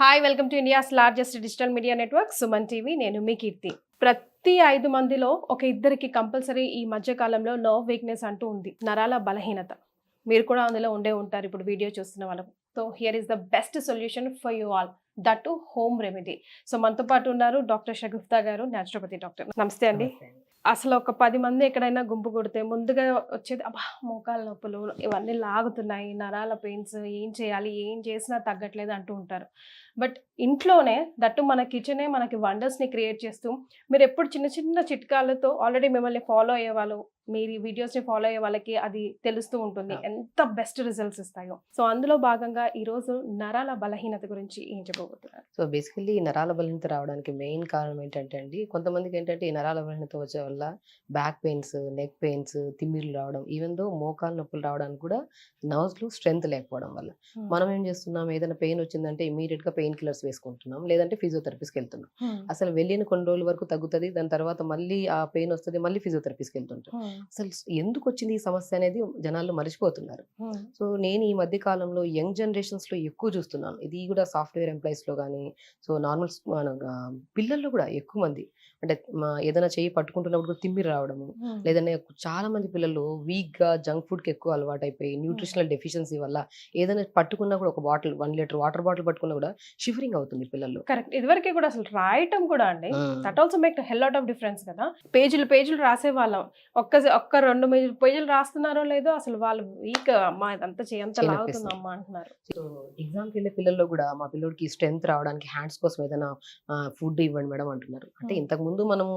Hi welcome to India's largest digital media network Suman TV నేను మీ కీర్తి. ప్రతి ఐదు మందిలో ఒక ఇద్దరికి కంపల్సరీ ఈ మధ్య కాలంలో నర్వ్ వీక్నెస్ అంటూ ఉంది. నరాల బలహీనత. మీరు కూడా అందులో ఉండే ఉంటారు ఇప్పుడు వీడియో చూస్తున్న వాళ్ళు. So here is the best solution for you all that too home remedy so మనతో పాటు ఉన్నారు డాక్టర్ షగుఫ్తా గారు న్యాచురోపతి డాక్టర్ నమస్తే అండి. అసలు ఒక పది మంది ఎక్కడైనా గుంపు కొడితే ముందుగా వచ్చేది అబ్బా మోకాల నొప్పులు ఇవన్నీ లాగుతున్నాయి నరాల పెయిన్స్ ఏం చేయాలి ఏం చేసినా తగ్గట్లేదు అంటూ ఉంటారు. బట్ ఇంట్లోనే దట్టు మన కిచెనే మనకి వండర్స్ని క్రియేట్ చేస్తూ మీరు ఎప్పుడు చిన్న చిన్న చిట్కాలతో ఆల్రెడీ మిమ్మల్ని ఫాలో అయ్యే వాళ్ళు మీరు ఈ వీడియోస్ని ఫాలో అయ్యే వాళ్ళకి అది తెలుస్తూ ఉంటుంది. ఎంత బెస్ట్ రిజల్ట్స్ ఇస్తాయో. సో అందులో భాగంగా ఈరోజు నరాల బలహీనత గురించి ఏం చెప్పబోతున్నారు? సో బేసికల్లీ ఈ నరాల బలహీనత రావడానికి మెయిన్ కారణం ఏంటంటే అండి కొంతమందికి ఏంటంటే ఈ నరాల బలహీనత వచ్చే వల్ల బ్యాక్ పెయిన్స్ నెక్ పెయిన్స్ తిమ్మిర్లు రావడం ఈవెన్ దో మోకాలు నొప్పులు రావడానికి కూడా నర్వ్స్లో స్ట్రెంత్ లేకపోవడం వల్ల. మనం ఏం చేస్తున్నాం? ఏదైనా పెయిన్ వచ్చిందంటే immediate గా పెయిన్ కిల్లర్స్ వేసుకుంటున్నాం. లేదంటే ఫిజియోథెరపీస్కి వెళ్తున్నాం. అసలు వెళ్ళిన కొన్ని రోజుల వరకు తగ్గుతుంది. దాని తర్వాత మళ్ళీ ఆ పెయిన్ వస్తుంది. మళ్ళీ ఫిజియోథెరపీస్కి వెళ్తుంటాం. అసలు ఎందుకు వచ్చింది ఈ సమస్య అనేది జనాలు మర్చిపోతున్నారు. సో నేను ఈ మధ్య కాలంలో యంగ్ జనరేషన్స్లో ఎక్కువ చూస్తున్నాను. ఇది కూడా సాఫ్ట్వేర్ ఎంప్లాయీస్లో కానీ సో నార్మల్ పిల్లల్లో కూడా ఎక్కువ మంది. అంటే ఏదైనా చేయి పట్టుకుంటున్నప్పుడు కూడా తిమ్మిరి రావడము. లేదంటే చాలా మంది పిల్లలు వీక్గా జంక్ ఫుడ్కి ఎక్కువ అలవాటు అయిపోయి న్యూట్రిషనల్ డెఫిషియన్సీ వల్ల ఏదైనా పట్టుకున్నా కూడా ఒక bottle one litre water bottle పట్టుకున్నా కూడా షివరింగ్ అవుతుంది పిల్లలు కరెక్ట్. ఇదివరకే కూడా అసలు రాయటం కూడా అండి that also make hell out of difference కదా. పేజీలు పేజీలు రాసే వాళ్ళం. ఒక్క ఒక్క రెండు పేజీలు రాస్తున్నారో లేదో అసలు వాళ్ళు వీక్ అమ్మా ఇదంతా చేయంత చేయనప్పేస్తుంది. లాగుతుంది అమ్మా అంటున్నారు. సో ఎగ్జామ్కి వెళ్ళే పిల్లల్లో కూడా మా పిల్లోడికి స్ట్రెంత్ రావడానికి హ్యాండ్స్ కోసం ఏదైనా ఫుడ్ ఇవ్వండి మేడం అంటున్నారు. అంటే Hmm. ఇంతకు ముందు మనము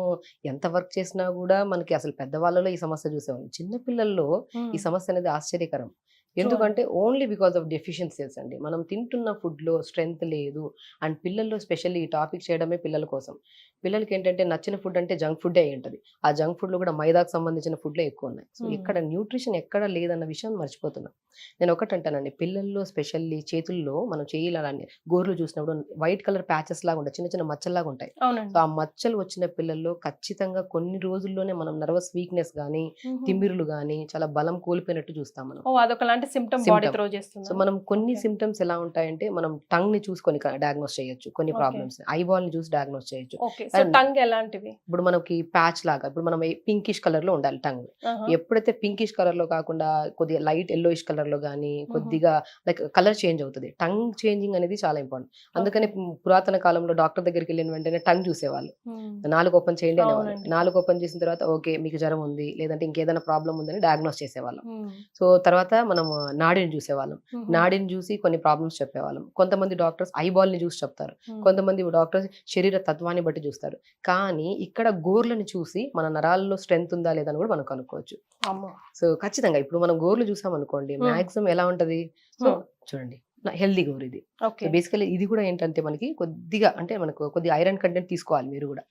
ఎంత వర్క్ చేసినా కూడా మనకి అసలు పెద్దవాళ్ళలో ఈ సమస్య చూసేవాళ్ళం. చిన్న పిల్లల్లో ఈ సమస్య అనేది ఆశ్చర్యకరం. ఎందుకంటే ఓన్లీ బికాస్ ఆఫ్ డెఫిషియన్సీస్ అండి. మనం తింటున్న ఫుడ్లో స్ట్రెంగ్త్ లేదు అండ్ పిల్లల్లో స్పెషల్లీ ఈ టాపిక్ చేయడమే పిల్లల కోసం. పిల్లలకి ఏంటంటే నచ్చిన ఫుడ్ అంటే జంక్ ఫుడ్ అయి ఉంటుంది. ఆ జంక్ ఫుడ్లో కూడా మైదాకు సంబంధించిన ఫుడ్లే ఎక్కువ ఉన్నాయి. సో. ఇక్కడ న్యూట్రిషన్ ఎక్కడ లేదన్న విషయం మర్చిపోతున్నాం. నేను ఒకటి అంటానండి పిల్లల్లో స్పెషల్లీ చేతుల్లో మనం చేయాలని గోర్లు చూసినప్పుడు వైట్ కలర్ ప్యాచెస్ లాగా ఉంటాయి. చిన్న చిన్న మచ్చల్లాగా ఉంటాయి. సో ఆ మచ్చలు వచ్చిన పిల్లల్లో ఖచ్చితంగా కొన్ని రోజుల్లోనే మనం నర్వస్ వీక్నెస్ కానీ తిమ్మిరులు కానీ చాలా బలం కోల్పోయినట్టు చూస్తాం మనం. సిమ్టమ్. బాడీ త్రో సో చేస్తుంది మనం కొన్ని. సిమ్టమ్స్ ఎలా ఉంటాయంటే మనం టంగ్ని చూసుకొని డయాగ్నోస్ చేయొచ్చు కొన్ని. ప్రాబ్లమ్స్ ఐబాల్ని చూసి డయాగ్నోస్ చేయొచ్చు సో టంగ్ ఎలాంటివి ఇప్పుడు మనకి ప్యాచ్ లాగా ఇప్పుడు మనం పింకిష్ కలర్లో ఉండాలి టంగ్. ఎప్పుడైతే పింకిష్ కలర్లో కాకుండా కొద్దిగా లైట్ ఎల్లోయిష్ కలర్లో కానీ కొద్దిగా లైక్ కలర్ చేంజ్ అవుతుంది టంగ్ చేంజింగ్ అనేది చాలా ఇంపార్టెంట్ అందుకని పురాతన కాలంలో డాక్టర్ దగ్గరికి వెళ్ళిన వెంటనే టంగ్ చూసేవాళ్ళు. నాలుగు ఓపెన్ చేయండి అనేవాళ్ళు. నాలుగు ఓపెన్ చేసిన తర్వాత ఓకే మీకు జ్వరం ఉంది లేదంటే ఇంకేదైనా ప్రాబ్లం ఉందని డయాగ్నోస్ చేసేవాళ్ళం. సో తర్వాత మనం నాడిని చూసేవాళ్ళం. నాడిని చూసి కొన్ని ప్రాబ్లమ్స్ చెప్పేవాళ్ళం కొంతమంది డాక్టర్స్ ఐబాల్ని చూసి చెప్తారు. కొంతమంది డాక్టర్స్ శరీర తత్వాన్ని బట్టి చూస్తారు కానీ ఇక్కడ గోర్లను చూసి మన నరాల్లో స్ట్రెంత్ ఉందా లేదా అని కూడా మనం కనుక్కోవచ్చు సో ఖచ్చితంగా ఇప్పుడు మనం గోర్లు చూసాం అనుకోండి. మాక్సిమం ఎలా ఉంటది సో. చూడండి హెల్దీ గోర్ ఇది ఓకే బేసికలీ ఇది కూడా ఏంటంటే మనకి కొద్దిగా అంటే మనకు కొద్దిగా ఐరన్ కంటెంట్ తీసుకోవాలి మీరు కూడా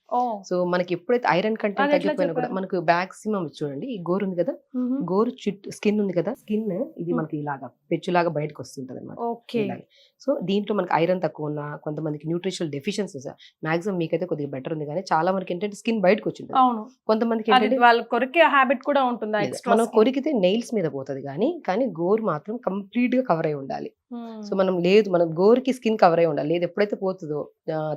సో మనకి ఎప్పుడైతే ఐరన్ కంటెంట్ తగ్గిపోయినా కూడా? మనకు మ్యాక్సిమం చూడండి ఈ గోరు ఉంది కదా. గోరు చుట్టూ స్కిన్ ఉంది కదా స్కిన్ ఇది. మనకి ఇలాగా పెచ్చులాగా బయటకు వస్తుంటది అనమాట. సో దీంట్లో మనకి ఐరన్ తక్కువ ఉన్నా కొంతమందికి న్యూట్రిషనల్ డెఫిషియన్సీస్ మాక్సిమం మీకైతే కొద్దిగా బెటర్ ఉంది. కానీ చాలా వరకు ఏంటంటే స్కిన్ బయటకు వచ్చింది అవును. కొంతమందికి ఏంటంటే వాళ్ళ కొరికే హ్యాబిట్ కూడా ఉంటుందా మనం కొరికితే నెయిల్స్ మీద పోతుంది కానీ కానీ గోరు మాత్రం కంప్లీట్గా కవర్ అయి ఉండాలి. సో మనం లేదు మనం గోరుకి స్కిన్ కవర్ అయి ఉండాలి. లేదు ఎప్పుడైతే పోతుందో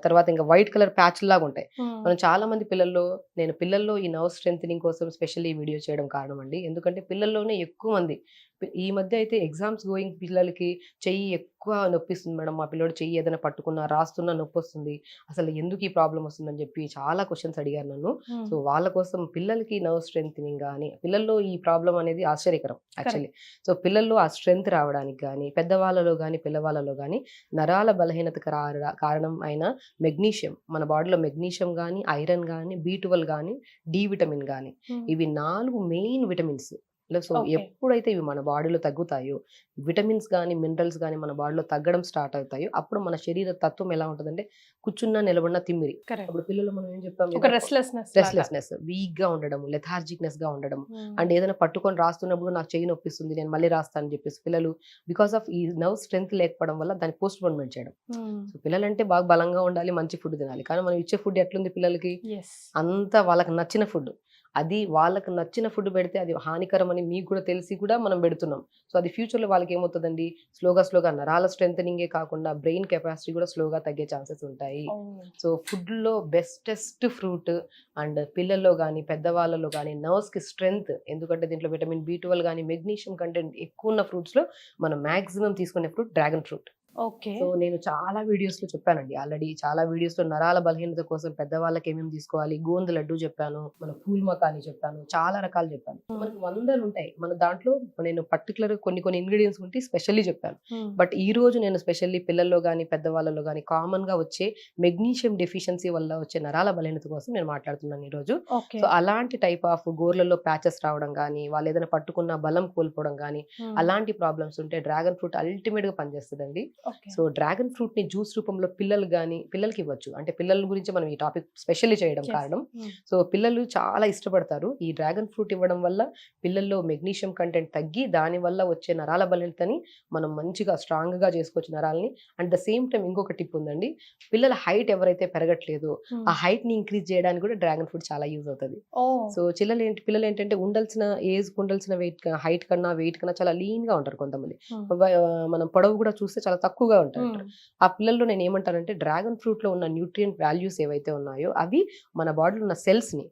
తర్వాత ఇంకా వైట్ కలర్ ప్యాచ్ లాగా ఉంటాయి. మనం చాలా మంది పిల్లల్లో నేను పిల్లల్లో ఈ నర్వ్ స్ట్రెంగ్ కోసం స్పెషల్ ఈ వీడియో చేయడం కారణం అండి. ఎందుకంటే పిల్లల్లోనే ఎక్కువ మంది ఈ మధ్య అయితే ఎగ్జామ్స్ గోయింగ్ పిల్లలకి చెయ్యి ఎక్కువ నొప్పిస్తుంది మేడం. మా పిల్లోడు చెయ్యి ఏదైనా పట్టుకున్నా రాస్తున్నా నొప్పి వస్తుంది అసలు ఎందుకు ఈ ప్రాబ్లం వస్తుందని చెప్పి చాలా క్వశ్చన్స్ అడిగారు నన్ను. సో వాళ్ళ కోసం పిల్లలకి నర్వ్ స్ట్రెంగ్ కానీ పిల్లల్లో ఈ ప్రాబ్లం అనేది ఆశ్చర్యకరం యాక్చువల్లీ. సో పిల్లల్లో ఆ స్ట్రెంగ్త్ రావడానికి కానీ పెద్దవాళ్ళలో కానీ పిల్లవాళ్ళలో కానీ నరాల బలహీనత కార- కారణం అయిన మెగ్నీషియం మన బాడీలో మెగ్నీషియం కానీ ఐరన్ కానీ బీ ట్వెల్వ్ కానీ డి విటమిన్ కానీ ఇవి నాలుగు మెయిన్ విటమిన్స్. సో. ఎప్పుడైతే ఇవి మన బాడీలో తగ్గుతాయో విటమిన్స్ కానీ మినరల్స్ కానీ మన బాడీలో తగ్గడం స్టార్ట్ అవుతాయో అప్పుడు మన శరీర తత్వం ఎలా ఉంటుందంటే కూర్చున్న నిలబడిన తిమ్మిరి. అప్పుడు పిల్లలు మనం ఏం చెప్తాం రెస్ట్లెస్నెస్ రెస్ట్లెస్నెస్ వీక్గా ఉండడం లెథార్జిక్నెస్గా ఉండడం. అండ్ ఏదైనా పట్టుకొని రాస్తున్నప్పుడు నాకు చెయ్యి నొప్పిస్తుంది నేను మళ్ళీ రాస్తాను అని చెప్పేసి పిల్లలు బికాస్ ఆఫ్ ఈ నర్వ్ స్ట్రెంత్ లేకపోవడం వల్ల దాన్ని పోస్ట్ పోన్మెంట్ చేయడం సో పిల్లలంటే బాగా బలంగా ఉండాలి మంచి ఫుడ్ తినాలి. కానీ మనం ఇచ్చే ఫుడ్ ఎట్లుంది పిల్లలకి? అంతా వాళ్ళకి నచ్చిన ఫుడ్ అది వాళ్ళకి నచ్చిన ఫుడ్ పెడితే అది హానికరం అని మీకు కూడా తెలిసి కూడా మనం పెడుతున్నాం. సో అది ఫ్యూచర్లో వాళ్ళకి ఏమవుతుందండి స్లోగా స్లోగా నరాల స్ట్రెంగ్ కాకుండా బ్రెయిన్ కెపాసిటీ కూడా స్లోగా తగ్గే ఛాన్సెస్ ఉంటాయి. సో ఫుడ్లో బెస్టెస్ట్ ఫ్రూట్ అండ్ పిల్లల్లో కానీ పెద్దవాళ్ళలో కానీ నర్వ్స్కి స్ట్రెంగ్త్ ఎందుకంటే దీంట్లో విటమిన్ బి ట్వెల్వ్ కానీ మెగ్నీషియం కంటెంట్ ఎక్కువ ఉన్న ఫ్రూట్స్లో మనం మ్యాక్సిమం తీసుకునే ఫ్రూట్ డ్రాగన్ ఫ్రూట్. సో నేను చాలా వీడియోస్లో చెప్పానండి. ఆల్రెడీ చాలా వీడియోస్లో నరాల బలహీనత కోసం పెద్దవాళ్ళకి ఏమేమి తీసుకోవాలి గోందు లడ్డు చెప్పాను మన పూల్ మకాని చెప్పాను చాలా రకాలు చెప్పాను. మనకి వందలు ఉంటాయి మన దాంట్లో నేను పర్టికులర్ కొన్ని కొన్ని ఇంగ్రీడియంట్స్ ఉంటే స్పెషల్లీ చెప్పాను. బట్ ఈ రోజు నేను స్పెషల్లీ పిల్లల్లో కానీ పెద్దవాళ్ళలో కానీ కామన్గా వచ్చే మెగ్నీషియం డెఫిషియన్సీ వల్ల వచ్చే నరాల బలహీనత కోసం నేను మాట్లాడుతున్నాను ఈ రోజు సో అలాంటి టైప్ ఆఫ్ గోర్లలో ప్యాచెస్ రావడం కానీ వాళ్ళు ఏదైనా పట్టుకున్న బలం కోల్పోవడం కానీ అలాంటి ప్రాబ్లమ్స్ ఉంటే డ్రాగన్ ఫ్రూట్ అల్టిమేట్గా పనిచేస్తుందండి. సో డ్రాగన్ ఫ్రూట్ని జ్యూస్ రూపంలో పిల్లలు కానీ పిల్లలకి ఇవ్వచ్చు. అంటే పిల్లల గురించి మనం ఈ టాపిక్ స్పెషల్లీ చేయడం. కారణం. సో పిల్లలు చాలా ఇష్టపడతారు. ఈ డ్రాగన్ ఫ్రూట్ ఇవ్వడం వల్ల పిల్లల్లో మెగ్నీషియం కంటెంట్ తగ్గి దాని వల్ల వచ్చే నరాల బలహీనతని మనం మంచిగా స్ట్రాంగ్గా చేసుకోవచ్చు నరాలని. అండ్ ద సేమ్ టైం ఇంకొక టిప్ ఉందండి. పిల్లల హైట్ ఎవరైతే పెరగట్లేదో ఆ హైట్ని ఇంక్రీజ్ చేయడానికి కూడా డ్రాగన్ ఫ్రూట్ చాలా యూజ్ అవుతుంది. సో చిల్లలు ఏంటి పిల్లలు ఏంటంటే ఉండాల్సిన ఏజ్ ఉండాల్సిన వెయిట్ హైట్ కన్నా వెయిట్ కన్నా చాలా లీన్గా ఉంటారు కొంతమంది. మనం పొడవు కూడా చూస్తే చాలా తక్కువగా ఉంటారు ఆ పిల్లల్లో నేను ఏమంటానంటే డ్రాగన్ ఫ్రూట్లో ఉన్న న్యూట్రియంట్ వాల్యూస్ ఏవైతే ఉన్నాయో అవి మన బాడీలో ఉన్న సెల్స్ని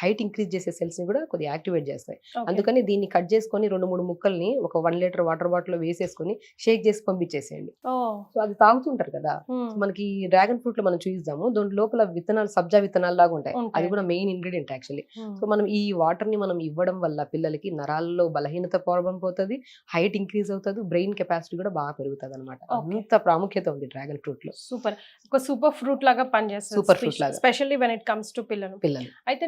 హైట్ ఇంక్రీజ్ చేసే సెల్స్ని కూడా కొద్దిగా యాక్టివేట్ చేస్తాయి. అందుకని దీన్ని కట్ చేసుకొని రెండు మూడు ముక్కల్ని ఒక వన్ లీటర్ వాటర్ బాటిల్లో వేసేసుకొని షేక్ చేసి పంపించేసేయండి. సో అది తాగుతుంటారు కదా. మనకి డ్రాగన్ ఫ్రూట్లో మనం చూద్దాము దాని లోపల విత్తనాలు సబ్జా విత్తనాలు లాగా ఉంటాయి. అది కూడా మెయిన్ ఇంగ్రీడియంట్ యాక్చువల్లీ. సో మనం ఈ వాటర్ని మనం ఇవ్వడం వల్ల పిల్లలకి నరాల్లో బలహీనత ప్రాబ్లం పోతుంది హైట్ ఇంక్రీజ్ అవుతుంది బ్రెయిన్ కెపాసిటీ కూడా బాగా పెరుగుతుంది అనమాట. అంత ప్రాముఖ్యత ఉంది డ్రాగన్ ఫ్రూట్లో సూపర్. ఒక సూపర్ ఫ్రూట్ లాగా పనిచేస్తుంది Super fruit లాగా. Specially when it comes to పిల్లలు. పిల్లలు. అయితే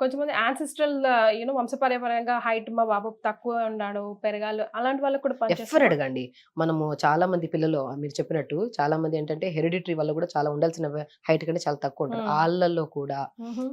కొంతమంది యాన్సిస్ట్రల్ యూనో వంశపారంపర్యంగా హైట్ మా బాబు తక్కువ ఉన్నాడు పెరగాలి అలాంటి వాళ్ళకి కూడా పనిచేస్తుంది అడగండి. మనము చాలా మంది పిల్లలు మీరు చెప్పినట్టు చాలా మంది ఏంటంటే హెరిడిటరీ వల్ల కూడా చాలా ఉండాల్సిన హైట్ కంటే చాలా తక్కువ ఉంటారు. వాళ్ళల్లో కూడా.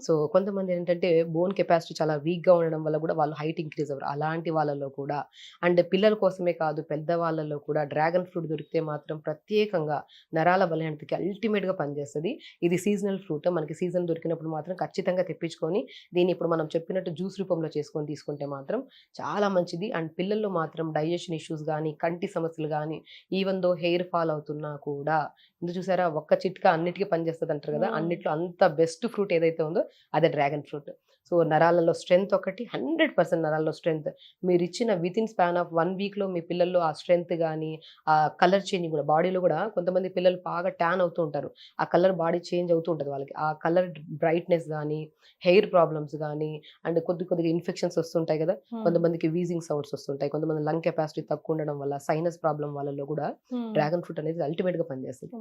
సో కొంతమంది ఏంటంటే బోన్ కెపాసిటీ చాలా వీక్గా ఉండడం వల్ల కూడా వాళ్ళు హైట్ ఇంక్రీజ్ అవ్వరు. అలాంటి వాళ్ళలో కూడా. అండ్ పిల్లల కోసమే కాదు పెద్ద వాళ్ళలో కూడా డ్రాగన్ ఫ్రూట్ దొరికితే మాత్రం ప్రత్యేకంగా నరాల బలహీనతకి అల్టిమేట్గా పనిచేస్తుంది. ఇది సీజనల్ ఫ్రూట్ మనకి సీజన్ దొరికినప్పుడు మాత్రం ఖచ్చితంగా తెప్పించుకొని దీన్ని ఇప్పుడు మనం చెప్పినట్టు జ్యూస్ రూపంలో చేసుకొని తీసుకుంటే మాత్రం చాలా మంచిది. అండ్ పిల్లల్లో మాత్రం డైజెషన్ ఇష్యూస్ కానీ కంటి సమస్యలు కానీ ఈవెన్ దో హెయిర్ ఫాల్ అవుతున్నా కూడా ఇందు చూసారా ఒక్క చిట్కా అన్నిటికీ పనిచేస్తుంది అంటారు కదా. అన్నిట్లో అంత బెస్ట్ ఫ్రూట్ ఏదైతే ఉందో అదే డ్రాగన్ ఫ్రూట్. సో నరాలలో స్ట్రెంగ్త్ ఒకటి హండ్రెడ్ పర్సెంట్ నరాల్లో స్ట్రెంగ్త్. మీరు ఇచ్చిన within span of one వీక్లో మీ పిల్లల్లో ఆ స్ట్రెంగ్త్ కానీ ఆ కలర్ చేంజ్ కూడా బాడీలో కూడా కొంతమంది పిల్లలు బాగా ట్యాన్ అవుతూ ఉంటారు. ఆ కలర్ బాడీ చేంజ్ అవుతూ ఉంటుంది వాళ్ళకి. ఆ కలర్ బ్రైట్నెస్ కానీ హెయిర్ ప్రాబ్లమ్స్ కానీ అండ్ కొద్ది కొద్దిగా ఇన్ఫెక్షన్స్ వస్తుంటాయి కదా కొంతమందికి వీజింగ్ సౌండ్స్ వస్తుంటాయి కొంతమంది లంగ్ కెపాసిటీ తక్కువ ఉండడం వల్ల సైనస్ ప్రాబ్లం వాళ్ళలో కూడా డ్రాగన్ ఫ్రూట్ అనేది అల్టిమేట్గా పనిచేస్తుంది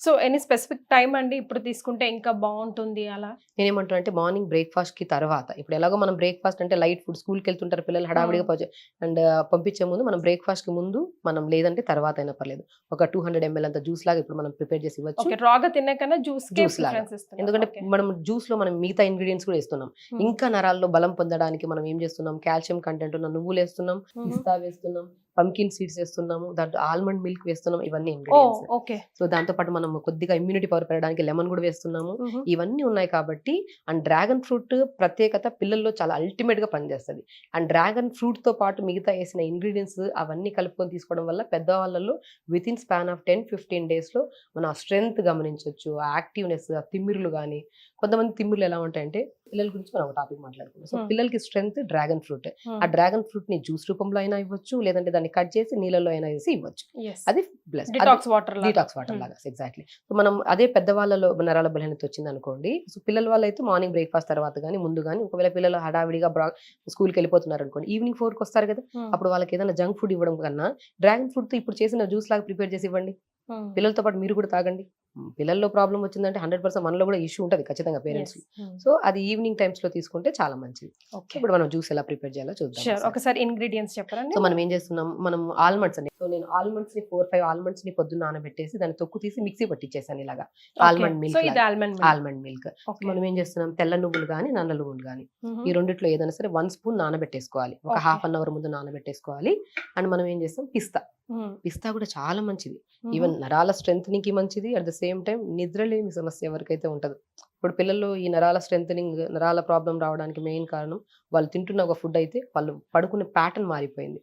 సో ఎనీ స్పెసిఫిక్ టైం అండి ఇప్పుడు తీసుకుంటే ఇంకా బాగుంటుంది అలా? నేనేమంటున్నా అంటే మార్నింగ్ బ్రేక్ఫాస్ట్కి తర్వాత ఇప్పుడు ఎలాగో మనం బ్రేక్ఫాస్ట్ అంటే లైట్ ఫుడ్ స్కూల్కి వెళ్తుంటారు పిల్లలు హడావిడిగా అండ్ పంపించే ముందు మనం బ్రేక్ఫాస్ట్కి ముందు మనం లేదంటే తర్వాత అయినా పర్లేదు ఒక టూ హండ్రెడ్ ఎంఎల్ అంత జ్యూస్ లాగా ఇప్పుడు మనం ప్రిపేర్ చేసి ఇవ్వచ్చు. రాగా తినే కన్నా జ్యూస్ Juice లాగా. ఎందుకంటే మనం జ్యూస్లో మనం మిగతా ఇంగ్రీడియంట్స్ కూడా ఇస్తున్నాం ఇంకా నరాల్లో బలం పొందడానికి మనం ఏం చేస్తున్నాం? కాల్షియం కంటెంట్ ఉన్న నువ్వులు వేస్తున్నాం పిస్తా వేస్తున్నాం పంకిన్ సీడ్స్ వేస్తున్నాము దాంట్లో ఆల్మండ్ మిల్క్ వేస్తున్నాం ఇవన్నీ ఓకే. సో దాంతో పాటు మనం కొద్దిగా ఇమ్యూనిటీ పవర్ పెరగడానికి లెమన్ కూడా వేస్తున్నాము. ఇవన్నీ ఉన్నాయి కాబట్టి అండ్ డ్రాగన్ ఫ్రూట్ ప్రత్యేకత పిల్లల్లో చాలా అల్టిమేట్గా పనిచేస్తుంది. అండ్ డ్రాగన్ ఫ్రూట్తో పాటు మిగతా వేసిన ఇంగ్రీడియంట్స్ అవన్నీ కలుపుకొని తీసుకోవడం వల్ల పెద్దవాళ్ళలో within span of ten fifteen డేస్లో మన స్ట్రెంగ్త్ గమనించవచ్చు యాక్టివ్నెస్ తిమ్మిరులు కానీ కొంతమంది తిమ్మిరులు ఎలా ఉంటాయంటే పిల్లల గురించి మనం ఒక టాపిక్ మాట్లాడుకున్నాం సో. పిల్లలకి స్ట్రెంగ్త్ డ్రాగన్ ఫ్రూట్ ఆ డ్రాగన్ ఫ్రూట్ని జ్యూస్ రూపంలో అయినా ఇవ్వచ్చు లేదంటే దాన్ని కట్ చేసి నీళ్ళలో అయినా వేసి ఇవ్వచ్చు. అది plus detox water detox water Hmm. లాగా ఎగ్జాక్ట్లీ సో మనం అదే పెద్దవాళ్ళలో నరాల బలహీనత వచ్చింది అనుకోండి సో పిల్లల వాళ్ళు అయితే మార్నింగ్ బ్రేక్ఫాస్ట్ తర్వాత కానీ ముందు కానీ ఒకవేళ పిల్లలు హడావిడిగా బ్రా స్కూల్కి వెళ్ళిపోతున్నారు అనుకోండి ఈవినింగ్ ఫోర్కి వస్తారు కదా. అప్పుడు వాళ్ళకి ఏదైనా జంక్ ఫుడ్ ఇవ్వడం కన్నా డ్రాగన్ ఫ్రూట్తో ఇప్పుడు చేసిన జ్యూస్ లాగా ప్రిపేర్ చేసి ఇవ్వండి. పిల్లలతో పాటు మీరు కూడా తాగండి. పిల్లల్లో ప్రాబ్లం వచ్చిందంటే హండ్రెడ్ పర్సెంట్ మనలో కూడా ఇష్యూ ఉంటుంది ఖచ్చితంగా పేరెంట్స్ సో అది ఈవినింగ్ టైమ్స్లో తీసుకుంటే చాలా మంచిది. ఇప్పుడు మనం జ్యూస్ ఎలా ప్రిపేర్ చేయాలో చూద్దాం ఒకసారి. ఇంగ్రీడియంట్స్ చెప్పరండి సో మనం ఏం చేస్తున్నాం? మనం ఆల్మండ్స్ అండి సో నేను ఆల్మండ్స్ని ఫోర్ ఫైవ్ ఆల్మండ్స్ని పొద్దున్న నానబెట్టేసి దాన్ని తొక్కు తీసి మిక్సీ పట్టించేసాను ఇలాగా. ఇది లాగా. Almond almond milk. మనం ఏం చేస్తున్నాం? తెల్ల నువ్వులు కానీ నల్ల నువ్వులు కానీ ఈ రెండిట్లో ఏదైనా సరే వన్ స్పూన్ నానబెట్టేసుకోవాలి. ఒక. హాఫ్ అన్ అవర్ ముందు నానబెట్టేసుకోవాలి. అండ్ మనం ఏం చేస్తాం? పిస్తా. పిస్తా కూడా చాలా మంచిది. ఈవెన్ నరాల స్ట్రెంగ్కి మంచిది. అట్ ద సేమ్ టైం నిద్రలేమి సమస్య ఎవరికైతే ఉంటుందో. ఇప్పుడు పిల్లల్లో ఈ నరాల స్ట్రెంథనింగ్ నరాల ప్రాబ్లం రావడానికి మెయిన్ కారణం వాళ్ళు తింటున్న ఒక ఫుడ్ అయితే వాళ్ళు పడుకునే ప్యాటర్న్ మారిపోయింది.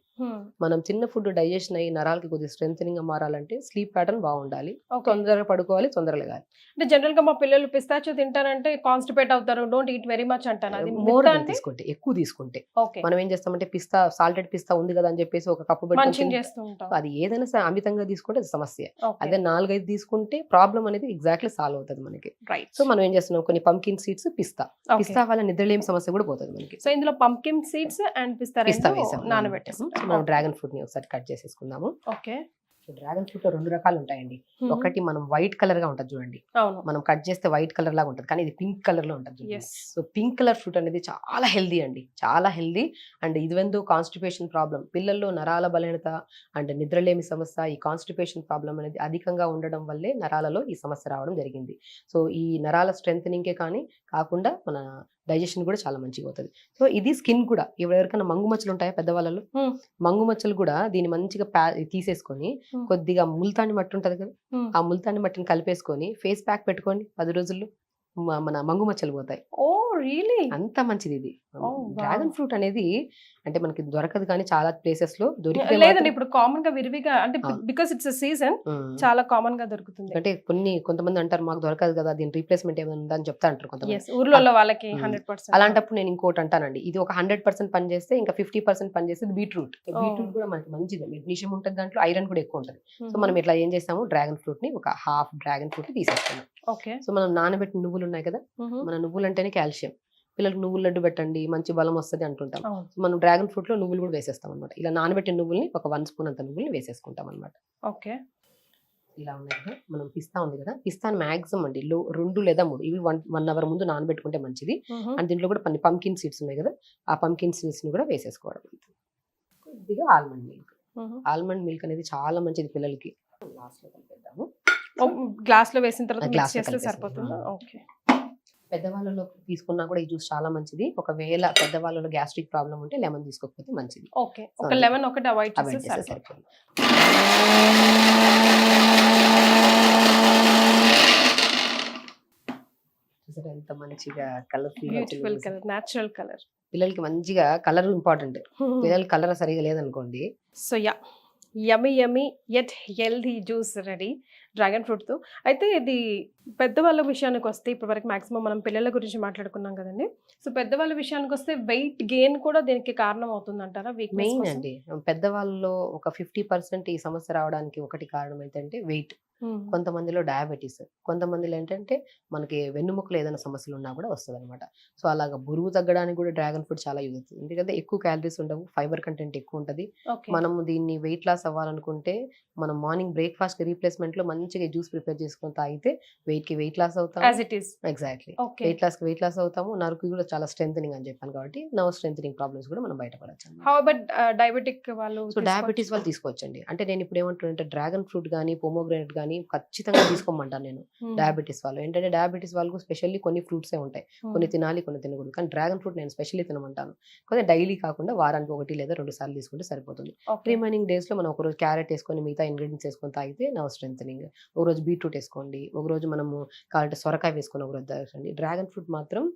మనం చిన్న ఫుడ్ డైజెషన్ అయ్యి నరాలకి కొద్దిగా స్ట్రెంథనింగ్గా మారాలంటే స్లీప్ ప్యాటర్న్ బాగుండాలి. తొందరగా పడుకోవాలి తొందరగా అంటే జనరల్గా మా పిల్లలు పిస్తాచో తింటారంటే కాన్స్టిపేట్ అవుతారు డోంట్ ఈట్ వెరీ మచ్ అంటాను. మోర్ తీసుకుంటే ఎక్కువ తీసుకుంటే. మనం ఏం చేస్తామంటే పిస్తా సాల్టెడ్ పిస్తా ఉంది కదా అని చెప్పేసి ఒక కప్పు చేస్తూ అది ఏదైనా అమితంగా తీసుకుంటే అది సమస్య. అదే నాలుగైదు తీసుకుంటే ప్రాబ్లం అనేది ఎగ్జాక్ట్లీ సాల్వ్ అవుతుంది మనకి. రైట్. సో మనం ఏం చేస్తున్నాం కొన్ని పంకిన్ సీడ్స్ పిస్తా. పిస్తా వల్ల నిద్రలేమి సమస్య కూడా పోతుంది మనకి. సో ఇందులో పంకిన్ సీడ్స్ అండ్ పిస్తా పిస్తా వేసాం. నానబెట్టేసి. సో మనం డ్రాగన్ ఫ్రూట్ని ఒకసారి కట్ చేసేసుకుందాము. ఓకే డ్రాగన్ ఫ్రూట్లో రెండు రకాలు ఉంటాయండి. ఒకటి మనం వైట్ కలర్గా ఉంటుంది చూడండి. మనం కట్ చేస్తే వైట్ కలర్ లాగా ఉంటుంది. కానీ ఇది పింక్ కలర్లో ఉంటుంది చూడండి. సో పింక్ కలర్ ఫ్రూట్ అనేది చాలా హెల్దీ అండి. చాలా హెల్దీ అండ్ ఇదివెందు కాన్స్టిపేషన్ ప్రాబ్లం పిల్లల్లో నరాల బలహీనత అండ్ నిద్రలేమి సమస్య ఈ కాన్స్టిపేషన్ ప్రాబ్లం అనేది అధికంగా ఉండడం వల్లే నరాలలో ఈ సమస్య రావడం జరిగింది. సో ఈ నరాల స్ట్రెంగ్ కానీ కాకుండా మన డైజెషన్ కూడా చాలా మంచిగా అవుతుంది సో ఇది స్కిన్ కూడా ఎవరికైనా మంగు మచ్చలు ఉంటాయా పెద్దవాళ్ళలో. మంగు మచ్చలు కూడా దీన్ని మంచిగా ప్యా తీసేసుకొని. కొద్దిగా ముల్తాని మట్టి ఉంటుంది కదా. ఆ ముల్తాని మట్టిని కలిపేసుకొని ఫేస్ ప్యాక్ పెట్టుకోండి పది రోజుల్లో మన మంగు మచ్చలు పోతాయి. Oh really? అంత మంచిది ఇది. డ్రాగన్ ఫ్రూట్ అనేది అంటే మనకి దొరకదు కానీ చాలా ప్లేసెస్లో లేదండి మాత్రం- ఇప్పుడు కామన్గా విరివిగా అంటే. Because it's season. చాలా కామన్గా దొరుకుతుంది. అంటే కొన్ని కొంతమంది అంటారు మాకు దొరకదు కదా దీని రీప్లేస్మెంట్ ఏమైనా ఉందా? అని చెప్తా అంటారు కొంతమంది. ఊర్లలో వాళ్ళకి. హండ్రెడ్ పర్సెంట్ అలాంటప్పుడు నేను ఇంకోటి అంటానండి. ఇది ఒక హండ్రెడ్ పర్సెంట్ పని చేస్తే ఇంకా ఫిఫ్టీ పర్సెంట్ పని చేస్తే బీట్రూట్. బీట్రూట్ కూడా మనకి మంచిది. మెగ్నీషియం ఉంటుంది దాంట్లో ఐరన్ కూడా ఎక్కువ ఉంటుంది. సో మనం ఇట్లా ఏం చేస్తాము డ్రాగన్ ఫ్రూట్ని ఒక హాఫ్ డ్రాగన్ ఫ్రూట్ తీసేస్తున్నాం ఓకే. సో మనం నానబెట్టిన నువ్వులు ఉన్నాయి కదా? మన నువ్వులు అంటేనే కాల్షియం. పిల్లలకు నువ్వులు లడ్డు పెట్టండి మంచి బలం వస్తుంది అంటుంటాం. మనం డ్రాగన్ ఫ్రూట్లో నువ్వులు కూడా వేసేస్తాం అనమాట ఇలా నానబెట్టిన నువ్వుల్ని ఒక వన్ స్పూన్ అంత నువ్వుల్ని వేసేసుకుంటాం అనమాట ఓకే. ఇలా ఉన్నాయి మనం పిస్తా ఉంది కదా? పిస్తాను మాక్సిమం అండి. లో రెండు లేదా మూడు. ఇవి వన్ వన్ అవర్ ముందు నానబెట్టుకుంటే మంచిది. అండ్ దీంట్లో కూడా కొన్ని పంకిన్ సీడ్స్ ఉన్నాయి కదా? ఆ పంకిన్ సీడ్స్ని కూడా వేసేసుకోవడం కొద్దిగా ఆల్మండ్ మిల్క్. ఆల్మండ్ మిల్క్ అనేది చాలా మంచిది పిల్లలకి. లాస్ట్లో కలిపేద్దాము. గ్లాస్లో వేసిన తర్వాత. సరిపోతుందా? ఓకే. పెద్దవాళ్ళలో తీసుకున్నా కూడా ఈ జ్యూస్ చాలా మంచిది. ఒకవేళ పెద్దవాళ్ళలో గ్యాస్ట్రిక్ ప్రాబ్లం ఉంటే లెమన్ తీసుకోకపోతే మంచిది. ఓకే. ఒక. లెమన్ ఒకటి అవాయిడ్ అవాయిడ్ చేస్తే చేస్తే సరిపోతుంది. సరిపోతుంది చూసారా ఎంత మంచిగా colourful beautiful colour natural colour. పిల్లలకి మంచిగా కలర్ ఇంపార్టెంట్. పిల్లలకి కలర్ సరిగా లేదనుకోండి. So yeah yummy yummy at healthy juice ready dragon ఫ్రూట్తో అయితే ఇది పెద్దవాళ్ళ విషయానికి వస్తే ఇప్పటి వరకు మాక్సిమం మనం పిల్లల గురించి మాట్లాడుకున్నాం కదండి. సో పెద్దవాళ్ళ విషయానికి వస్తే వెయిట్ గెయిన్ కూడా దీనికి కారణం అవుతుంది అంటారా మెయిన్ అండి. పెద్దవాళ్ళలో ఒక ఫిఫ్టీ పర్సెంట్ ఈ సమస్య రావడానికి ఒకటి కారణం ఏంటంటే వెయిట్ కొంతమందిలో డయాబెటీస్ కొంతమందిలో ఏంటంటే మనకి వెన్నుముకలు ఏదైనా సమస్యలు ఉన్నా కూడా వస్తుంది అనమాట సో అలాగా బరువు తగ్గడానికి కూడా డ్రాగన్ ఫ్రూట్ చాలా యూజ్ అవుతుంది. ఎందుకంటే ఎక్కువ క్యాలరీస్ ఉండవు ఫైబర్ కంటెంట్ ఎక్కువ ఉంటుంది. మనం దీన్ని వెయిట్ లాస్ అవ్వాలనుకుంటే మనం మార్నింగ్ బ్రేక్ఫాస్ట్ రీప్లేస్మెంట్లో మంచిగా జ్యూస్ ప్రిపేర్ చేసుకొని తాగితే వెయిట్కి వెయిట్ లాస్ అవుతాం. ఎగ్జాక్ట్లీ. వెయిట్ లాస్కి వెయిట్ లాస్ అవుతాము. నరుకు కూడా చాలా స్ట్రెంగ్ అని చెప్పాను కాబట్టి నర్వ్ స్ట్రెంగ్ ప్రాబ్లమ్స్ కూడా మనం బయటపడచ్చు డయాబెటిక్ వాళ్ళు సో డయాబెటీస్ వాళ్ళు తీసుకోవచ్చండి. అంటే నేను ఇప్పుడు ఏమంటున్నానంటే డ్రాగన్ ఫ్రూట్ కానీ పోమోగ్రానైట్ కానీ ఖచ్చితంగా తీసుకోమంటాను నేను. డయాబెటీస్ వాళ్ళు. ఏంటంటే డయాబెటీస్ వాళ్ళకు స్పెషల్లీ కొన్ని ఫ్రూట్సే ఉంటాయి. కొన్ని తినాలి కొన్ని తినకూడదు. కానీ డ్రాగన్ ఫ్రూట్ నేను స్పెషల్లీ తినమంటాను. కొంచెం డైలీ కాకుండా వారానికి ఒకటి లేదా రెండు సార్లు తీసుకుంటే సరిపోతుంది. రిమైనింగ్ డేస్లో మనం ఒకరోజు క్యారెట్ వేసుకొని మిగతా ఇంగ్రీడియంట్స్ వేసుకొని తాగితే నవ్ స్ట్రెంగ్ ఒక రోజు బీట్రూట్ వేసుకోండి. ఒక రోజు మనము కావాలంటే సొరకాయ వేసుకొని ఒక రోజు తాగండి. డ్రాగన్ ఫ్రూట్ మాత్రం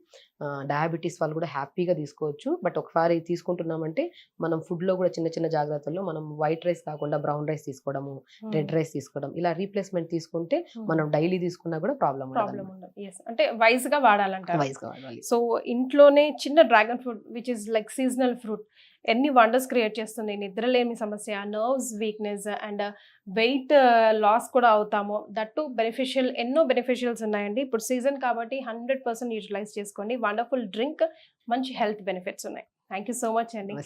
డయాబెటీస్ వాళ్ళు కూడా హ్యాపీగా తీసుకోవచ్చు. బట్ ఒకసారి తీసుకుంటున్నామంటే మనం ఫుడ్లో కూడా చిన్న చిన్న జాగ్రత్తల్లో మనం వైట్ రైస్ కాకుండా బ్రౌన్ రైస్ తీసుకోవడము రెడ్ రైస్ తీసుకోవడం ఇలా రీప్లేస్మెంట్ తీసుకుంటే మనం డైలీ తీసుకున్నా కూడా ప్రాబ్లం ప్రాబ్లం ఉండదు. అంటే వైజ్గా వాడాలంటారు. వైస్ కావాలి సో ఇంట్లోనే చిన్న dragon fruit which is like seasonal fruit ఎన్ని వండర్స్ క్రియేట్ చేస్తుంది నిద్రలేమి సమస్య nerves weakness and weight loss కూడా అవుతాము. దట్టు బెనిఫిషియల్ ఎన్నో బెనిఫిషియల్స్ ఉన్నాయండి. ఇప్పుడు సీజన్ కాబట్టి హండ్రెడ్ పర్సెంట్ యూటిలైజ్ చేసుకోండి. వండర్ఫుల్ డ్రింక్ మంచి హెల్త్ బెనిఫిట్స్ ఉన్నాయి. థ్యాంక్ యూ సో మచ్ అండి.